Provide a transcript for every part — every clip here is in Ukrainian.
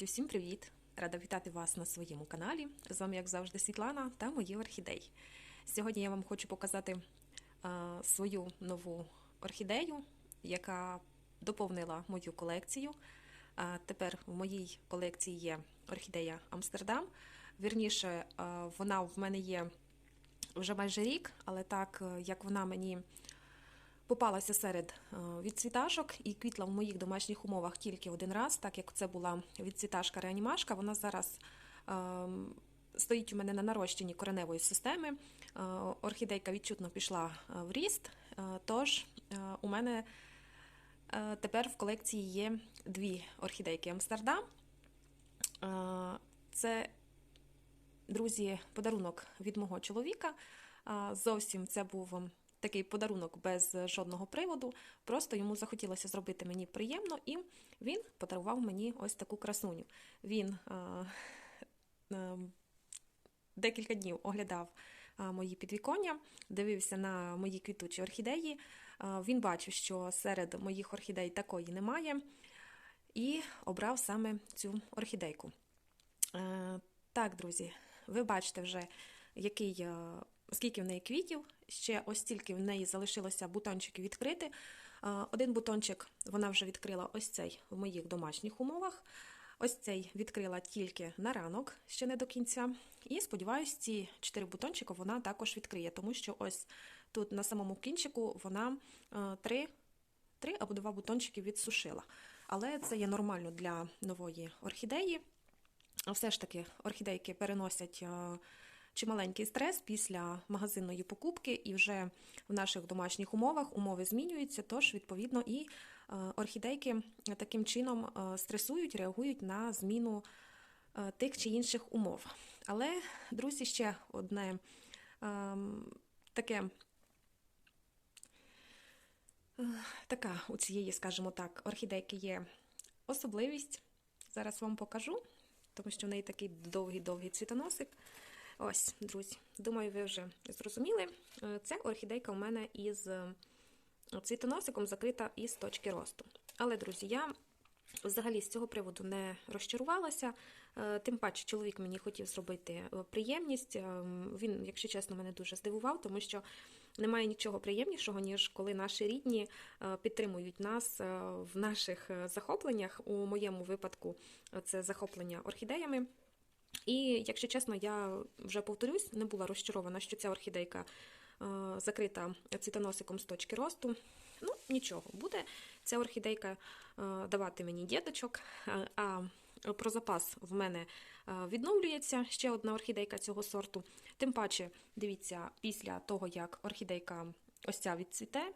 Друзі, всім привіт! Рада вітати вас на своєму каналі. З вами, як завжди, Світлана та мої орхідеї. Сьогодні я вам хочу показати свою нову орхідею, яка доповнила мою колекцію. Тепер в моїй колекції є орхідея Амстердам. Вірніше, вона в мене є вже майже рік, але так як вона мені попалася серед е, відцвіташок і квітла в моїх домашніх умовах тільки один раз, так як це була відцвіташка реанімашка. Вона зараз ем, стоїть у мене на нарощенні кореневої системи. Е, орхідейка відчутно пішла е, в ріст, тож у мене тепер в колекції є дві орхідейки Амстердам. Це, друзі, подарунок від мого чоловіка. Зовсім це був такий подарунок без жодного приводу. Просто йому захотілося зробити мені приємно, і він подарував мені ось таку красуню. Він а, а, декілька днів оглядав мої підвіконня, дивився на мої квітучі орхідеї. Він бачив, що серед моїх орхідей такої немає, і обрав саме цю орхідейку. А, так, друзі, ви бачите вже, який скільки в неї квітів, ще ось стільки в неї залишилося бутончиків відкрити. Один бутончик вона вже відкрила ось цей в моїх домашніх умовах. Ось цей відкрила тільки на ранок, ще не до кінця. І сподіваюся, ці чотири бутончика вона також відкриє, тому що ось тут на самому кінчику вона три, три або два бутончики відсушила. Але це є нормально для нової орхідеї. Все ж таки, орхідейки переносять чималенький стрес після магазинної покупки, і вже в наших домашніх умовах умови змінюються, тож, відповідно, і е, орхідейки таким чином е, стресують, реагують на зміну е, тих чи інших умов. Але, друзі, ще одне ем, таке. Така у цієї, скажімо так, орхідейки є особливість. Зараз вам покажу, тому що в неї такий довгий-довгий цвітоносик. Ось, друзі, думаю, ви вже зрозуміли. Е, це орхідейка у мене із е, цвітоносиком закрита із точки росту. Але, друзі, я взагалі з цього приводу не розчарувалася. Е, тим паче, чоловік мені хотів зробити приємність. Він, якщо чесно, мене дуже здивував, тому що немає нічого приємнішого, ніж коли наші рідні підтримують нас в наших захопленнях. У моєму випадку це захоплення орхідеями. І, якщо чесно, я вже повторюсь, не була розчарована, що ця орхідейка е, закрита цвітоносиком з точки росту. Ну, нічого, буде ця орхідейка е, давати мені діточок. Е, а про запас в мене відновлюється ще одна орхідейка цього сорту. Тим паче, дивіться, після того, як орхідейка ось ця відцвіте,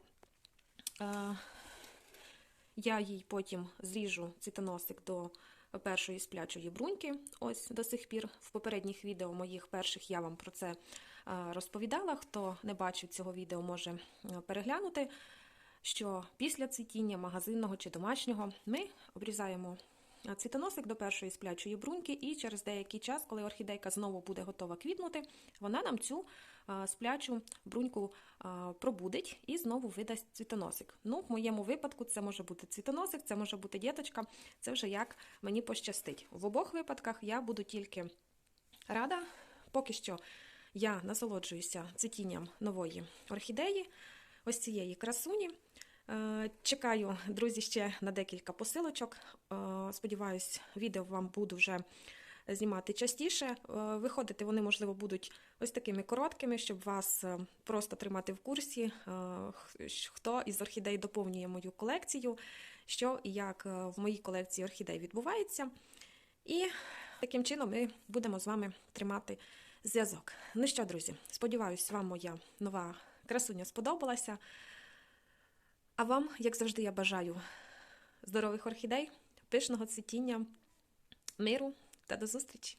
я їй потім зріжу цвітоносик до першої сплячої бруньки. Ось до сих пір. В попередніх відео моїх перших я вам про це е, розповідала. Хто не бачив цього відео, може е, переглянути. Що після цвітіння магазинного чи домашнього ми обрізаємо цвітоносик до першої сплячої бруньки, і через деякий час, коли орхідейка знову буде готова квітнути, вона нам цю сплячу бруньку пробудить і знову видасть цвітоносик. Ну, В моєму випадку це може бути цвітоносик, це може бути діточка, це вже як мені пощастить. В обох випадках я буду тільки рада, поки що я насолоджуюся цвітінням нової орхідеї, ось цієї красуні. Е, чекаю, друзі, ще на декілька посилочок. Е, сподіваюсь, відео вам буду вже знімати частіше. Е, виходити вони, можливо, будуть ось такими короткими, щоб вас просто тримати в курсі, хто із орхідей доповнює мою колекцію, що і як в моїй колекції орхідей відбувається. І таким чином ми будемо з вами тримати зв'язок. Ну що, друзі, сподіваюсь, вам моя нова красуня сподобалася. А вам, як завжди, я бажаю здорових орхідей, пишного цвітіння, миру та до зустрічі!